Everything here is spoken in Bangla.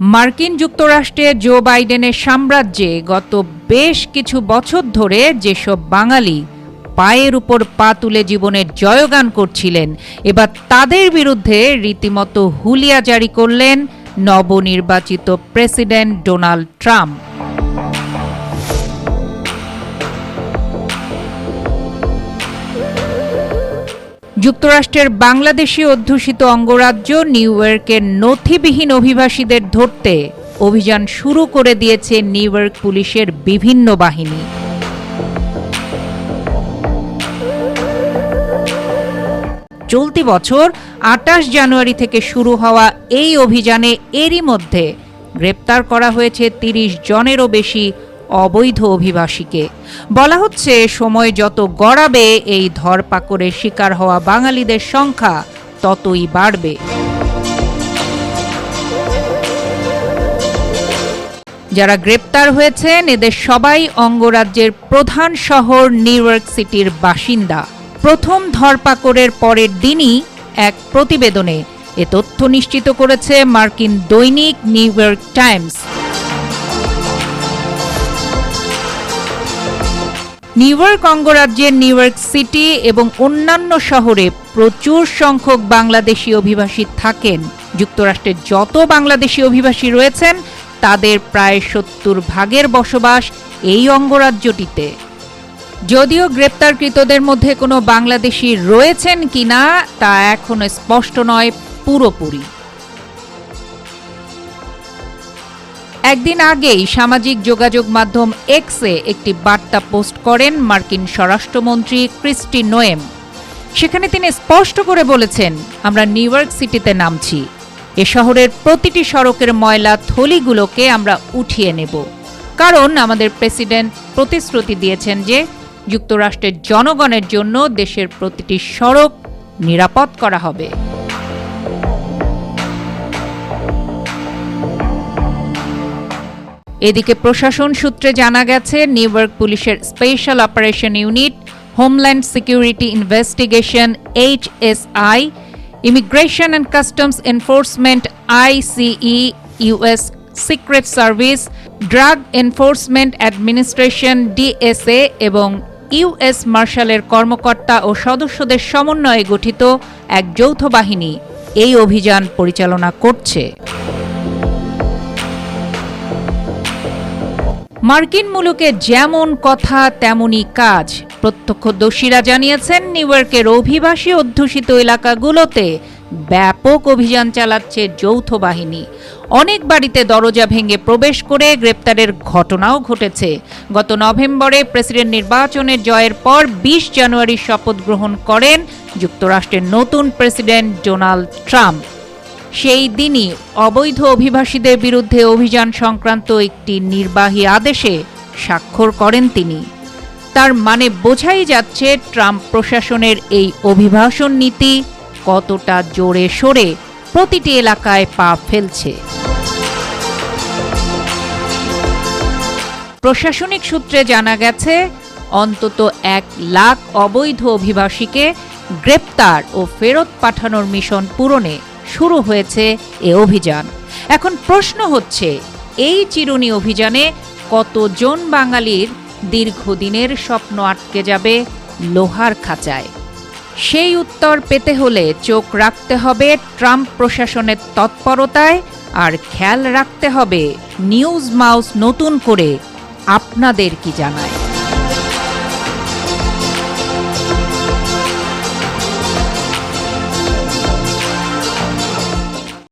মার্কিন যুক্তরাষ্ট্রে জো বাইডেনের সাম্রাজ্যে গত বেশ কিছু বছর ধরে যেসব বাঙালি পায়ের উপর পা তুলে জীবনের জয়গান করছিলেন, এবার তাদের বিরুদ্ধে রীতিমতো হুলিয়া জারি করলেন নবনির্বাচিত প্রেসিডেন্ট ডোনাল্ড ট্রাম্প। যুক্তরাষ্ট্রের বাংলাদেশি অধ্যুষিত অঙ্গরাজ্য নিউ ইয়র্কের নথিবিহীন অভিবাসীদের ধরতে অভিযান শুরু করে দিয়েছে নিউ ইয়র্ক পুলিশের বিভিন্ন বাহিনী। চলতি বছর আটাশ জানুয়ারি থেকে শুরু হওয়া এই অভিযানে এরই মধ্যে গ্রেপ্তার করা হয়েছে তিরিশ জনেরও বেশি অবৈধ অভিবাসীকে। বলা হচ্ছে, সময় যত গড়াবে, এই ধরপাকড়ের শিকার হওয়া বাঙালিদের সংখ্যা ততই বাড়বে। যারা গ্রেপ্তার হয়েছেন, এদের সবাই অঙ্গরাজ্যের প্রধান শহর নিউ ইয়র্ক সিটির বাসিন্দা। প্রথম ধরপাকড়ের পরের দিনই এক প্রতিবেদনে এ তথ্য নিশ্চিত করেছে মার্কিন দৈনিক New York Times. New York অঙ্গরাজ্যের নিউ ইয়র্ক সিটি এবং অন্যান্য শহরে প্রচুর সংখ্যক বাংলাদেশি অভিবাসী থাকেন। যুক্তরাষ্ট্রের যত বাংলাদেশি অভিবাসী রয়েছেন, তাদের প্রায় সত্তর ভাগের বসবাস এই অঙ্গরাজ্যটিতে। যদিও গ্রেপ্তারকৃতদের মধ্যে কোনো বাংলাদেশি রয়েছেন কিনা, তা এখনও স্পষ্ট নয় পুরোপুরি। একদিন আগেই সামাজিক যোগাযোগ মাধ্যম এক্সে একটি বার্তা পোস্ট করেন মার্কিন স্বরাষ্ট্রমন্ত্রী ক্রিস্টি নোয়েম। সেখানে তিনি স্পষ্ট করে বলেছেন, আমরা নিউ ইয়র্ক সিটিতে নামছি। এ শহরের প্রতিটি সড়কের ময়লা থলিগুলোকে আমরা উঠিয়ে নেব। কারণ আমাদের প্রেসিডেন্ট প্রতিশ্রুতি দিয়েছেন যে যুক্তরাষ্ট্রের জনগণের জন্য দেশের প্রতিটি সড়ক নিরাপদ করা হবে। এদিকে প্রশাসন সূত্রে জানা গেছে, নিউ ইয়র্ক পুলিশের special operation unit, homeland security investigation HSI immigration and customs enforcement ICE US secret service, drug enforcement administration DSA এবং ইউএস মার্শালের কর্মকর্তা ও সদস্যদের সমন্বয়ে গঠিত এক যৌথ বাহিনী এই অভিযান পরিচালনা করছে। মার্কিন মুলুকে যেমন কথা তেমনই কাজ। প্রত্যক্ষদর্শীরা জানিয়েছেন, নিউ ইয়র্কের অভিবাসী অধ্যুষিত এলাকাগুলোতে ব্যাপক অভিযান চালাচ্ছে যৌথ বাহিনী। অনেক বাড়িতে দরজা ভেঙে প্রবেশ করে গ্রেপ্তারের ঘটনাও ঘটেছে। গত নভেম্বরে প্রেসিডেন্ট নির্বাচনের জয়ের পর বিশ জানুয়ারি শপথ গ্রহণ করেন যুক্তরাষ্ট্রের নতুন প্রেসিডেন্ট ডোনাল্ড ট্রাম্প। সেই দিনই অবৈধ অভিবাসীদের বিরুদ্ধে অভিযান সংক্রান্ত একটি নির্বাহী আদেশে স্বাক্ষর করেন তিনি। তার মানে বোঝাই যাচ্ছে ট্রাম্প প্রশাসনের এই অভিবাসন নীতি কতটা জোরে সোরে প্রতিটি এলাকায় পা ফেলছে। প্রশাসনিক সূত্রে জানা গেছে, অন্তত এক লাখ অবৈধ অভিবাসীকে গ্রেপ্তার ও ফেরত পাঠানোর মিশন পূরণে শুরু হয়েছে এ অভিযান। এখন প্রশ্ন হচ্ছে, এই চিরুনি অভিযানে কতজন বাঙালির দীর্ঘদিনের স্বপ্ন আটকে যাবে লোহার খাঁচায়? সেই উত্তর পেতে হলে চোখ রাখতে হবে ট্রাম্প প্রশাসনের তৎপরতায় আর খেয়াল রাখতে হবে নিউজ মাউস নতুন করে আপনাদের কি জানায়।